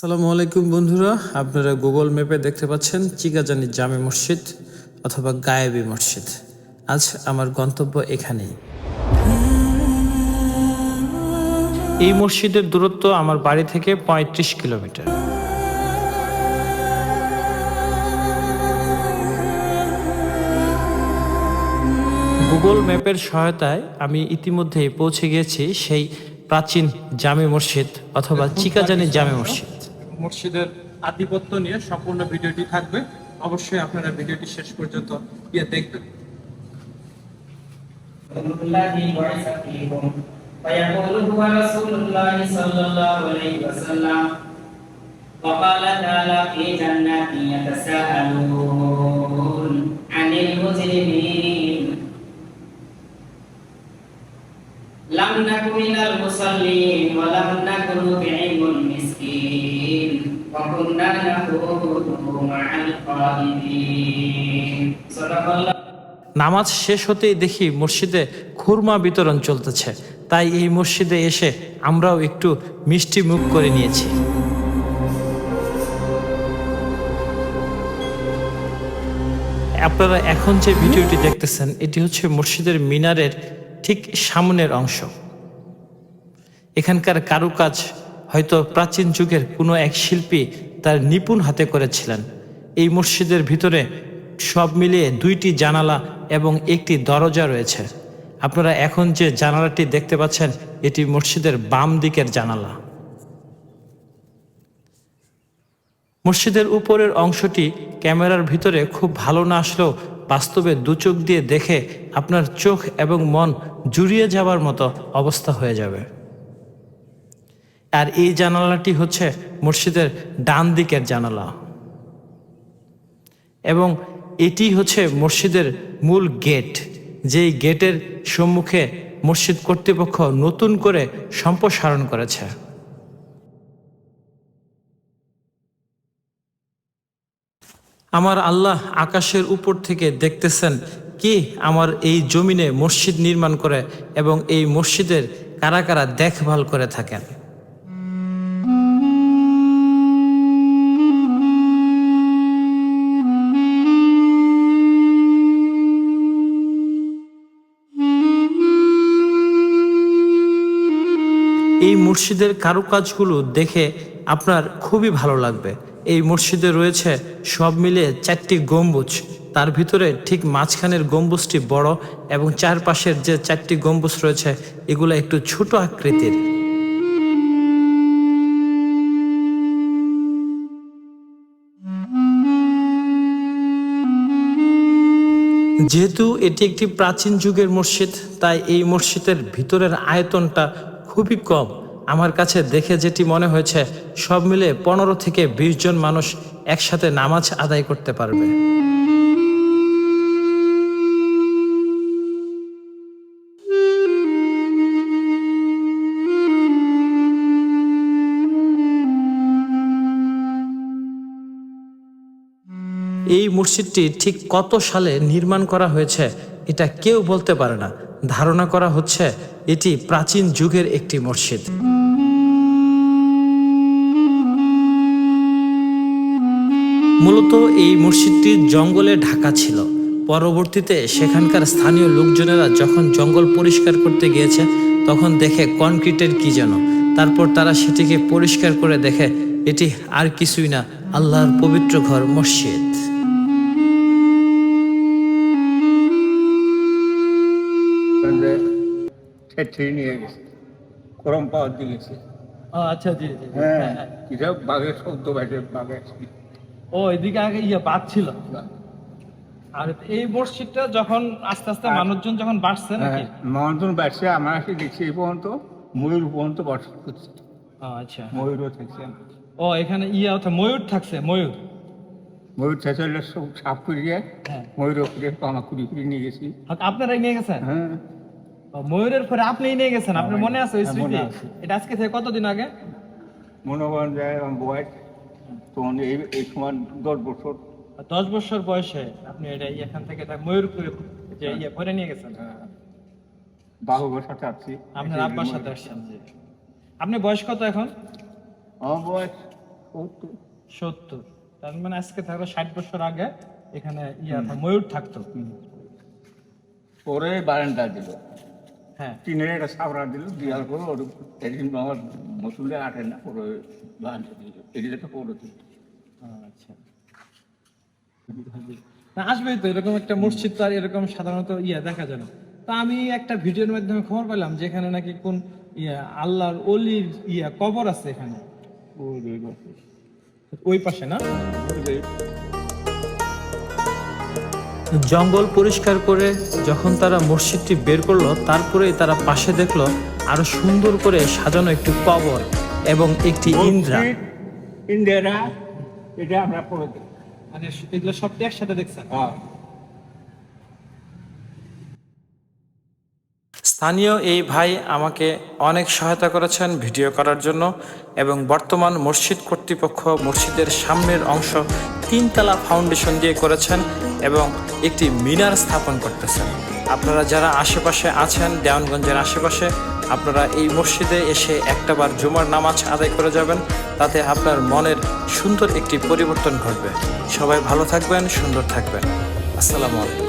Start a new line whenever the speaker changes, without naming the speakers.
আসসালামু আলাইকুম বন্ধুরা, আপনারা গুগল ম্যাপে দেখতে পাচ্ছেন চিকাজানি জামে মসজিদ অথবা গায়েবী মসজিদ। আজ আমার গন্তব্য এখানেই। এই মসজিদের দূরত্ব আমার বাড়ি থেকে পঁয়ত্রিশ কিলোমিটার। গুগল ম্যাপের সহায়তায় আমি ইতিমধ্যেই পৌঁছে গিয়েছি সেই প্রাচীন জামে মসজিদ অথবা চিকাজানি জামে মসজিদ। মসজিদের আধিপত্য নিয়ে সম্পূর্ণ ভিডিওটি থাকবে অবশ্যই আপনারা ভিডিওটি শেষ পর্যন্ত গিয়ে দেখবেন
الذي بعث فيكم فيقول هو رسول الله صلى الله عليه وسلم وقال تعالى في جنات يتساءلون المسكين وكنا نخوض مع الخائضين صدق الله
নামাজ শেষ হতেই দেখি মসজিদে খুরমা বিতরণ চলতেছে তাই এই মসজিদে এসে আমরাও একটু মিষ্টি মুখ করে নিয়েছি আপনারা এখন যে ভিডিওটি দেখতেছেন এটি হচ্ছে মসজিদের মিনারের ঠিক সামনের অংশ এখানকার কারুকাজ হয়তো প্রাচীন যুগের কোনো এক শিল্পী তার নিপুণ হাতে করেছিলেন। এই মসজিদের ভিতরে সব মিলিয়ে দুইটি জানালা এবং একটি দরজা রয়েছে। আপনারা এখন যে জানালাটি দেখতে পাচ্ছেন, এটি মসজিদের বাম দিকের জানালা। মসজিদের উপরের অংশটি ক্যামেরার ভিতরে খুব ভালো না আসলেও বাস্তবে দু দিয়ে দেখে আপনার চোখ এবং মন জুড়িয়ে যাবার মতো অবস্থা হয়ে যাবে। আর এই জানালাটি হচ্ছে মসজিদের ডান দিকের জানালা। এবং এটি হচ্ছে মসজিদের মূল গেট, যেই গেটের সম্মুখে মসজিদ কর্তৃপক্ষ নতুন করে সম্প্রসারণ করেছে। আমার আল্লাহ আকাশের উপর থেকে দেখতেছেন কি আমার এই জমিনে মসজিদ নির্মাণ করে এবং এই মসজিদের কারা কারা দেখভাল করে থাকেন। এই মসজিদের কারুকাজগুলো দেখে আপনার খুবই ভালো লাগবে। এই মসজিদে রয়েছে সব মিলিয়ে চারটি গম্বুজ। তার ভিতরে ঠিক মাঝখানের গম্বুজটি বড় এবং চারপাশের যে চারটি গম্বুজ রয়েছে, এগুলো একটু ছোট আকৃতির। যেহেতু এটি একটি প্রাচীন যুগের মসজিদ তাই এই মসজিদের ভিতরের আয়তনটা খুবই কম। আমার কাছে দেখে যেটি মনে হয়েছে, সব মিলে পনেরো থেকে বিশ জন মানুষ একসাথে নামাজ আদায় করতে পারবে। এই মসজিদটি ঠিক কত সালে নির্মাণ করা হয়েছে, এটা কেউ বলতে পারে না। ধারণা করা হচ্ছে এটি প্রাচীন যুগের একটি মসজিদ। মূলত এই মসজিদটি জঙ্গলে ঢাকা ছিল। পরবর্তীতে সেখানকার স্থানীয় লোকজনেরা যখন জঙ্গল পরিষ্কার করতে গিয়েছে, তখন দেখে কনক্রিটের কি যেন। তারপর তারা সেটিকে পরিষ্কার করে দেখে, এটি আর কিছুই না, আল্লাহর পবিত্র ঘর, মসজিদ।
ছেড়ে নিয়ে গেছে গরম পাওয়ার দিয়ে গেছে
আচ্ছা জি জি
হ্যাঁ কিসব বাঘের শব্দ বাইরে বাঘের
ও এদিকে আগে ইয়ে বাদ ছিল। আর এই মসজিদটা যখন আস্তে আস্তে মানুষজন যখন বাড়ছে
হ্যাঁ
নাকি?
মহাজন ব্যবসা আমরা এসে দেখছি এই পর্যন্ত ময়ূর পর্যন্ত বসত করছে।
আচ্ছা।
ময়ূরও থাকছে।
ও এখানে ইয়ে অর্থাৎ ময়ূর থাকছে ময়ূর।
ময়ূর থাকছে সব সাফ করিয়ে
হ্যাঁ।
ময়ূর করে পামা কুড়ি কুড়ি নিয়ে গেছি।
আপনারাই নিয়ে গেছেন?
হ্যাঁ।
ময়ূরের পরে আপনিই নিয়ে গেছেন আপনার
হ্যাঁ,
মনে আছে ওই
হ্যাঁ,
স্মৃতি? এটা আজকে থেকে কতদিন আগে?
মনে করেন যে বয়স তখন এই এই সময় দশ বছর।
দশ বছর বয়সে আপনি এটা এখান থেকে ময়ূর করে যে ইয়ে পরে নিয়ে গেছেন?
হ্যাঁ। বাবুর সাথে আসছি
আপনার আব্বার সাথে আসছেন জি আপনি বয়স কত এখন?
আমার বয়স সত্তর।
তার মানে আজকে থাকল ষাট বছর আগে এখানে ইয়া ময়ূর থাকতো।
পরে বারান্দা দিল।
হ্যাঁ
টিনের একটা সাবরা দিল দেওয়ার পরে ওর একদিন আমার মসুলে আটে না পরে দিল। এদিকে তো পরে
আচ্ছা। না আসবেই তো এরকম একটা মসজিদ তো আর এরকম সাধারণত ইয়া দেখা যায় না। তা আমি একটা ভিডিওর মাধ্যমে খবর পেলাম যেখানে নাকি কোন ইয়া আল্লাহর অলির ইয়া কবর আছে এখানে।
ওই
পাশে। না? জঙ্গল পরিষ্কার করে যখন তারা মসজিদটি বের করল তারপরেই তারা পাশে দেখল আরও সুন্দর করে সাজানো একটি কবর এবং একটি ইন্দ্রা।
ইন্দিরা এটা আমরা দিই
মানে এগুলো সব একসাথে দেখছেন?
হ্যাঁ।
স্থানীয় এই ভাই আমাকে অনেক সহায়তা করেছেন ভিডিও করার জন্য এবং বর্তমান মসজিদ কর্তৃপক্ষ মসজিদের সামনের অংশ তিনতলা ফাউন্ডেশন দিয়ে করেছেন। এবং একটি মিনার স্থাপন করতেছেন। আপনারা যারা আশেপাশে আছেন, দেওয়ানগঞ্জের আশেপাশে, আপনারা এই মসজিদে এসে একটাবার জুমার নামাজ আদায় করে যাবেন। তাতে আপনার মনের সুন্দর একটি পরিবর্তন ঘটবে। সবাই ভালো থাকবেন, সুন্দর থাকবেন। আসসালামু আলাইকুম।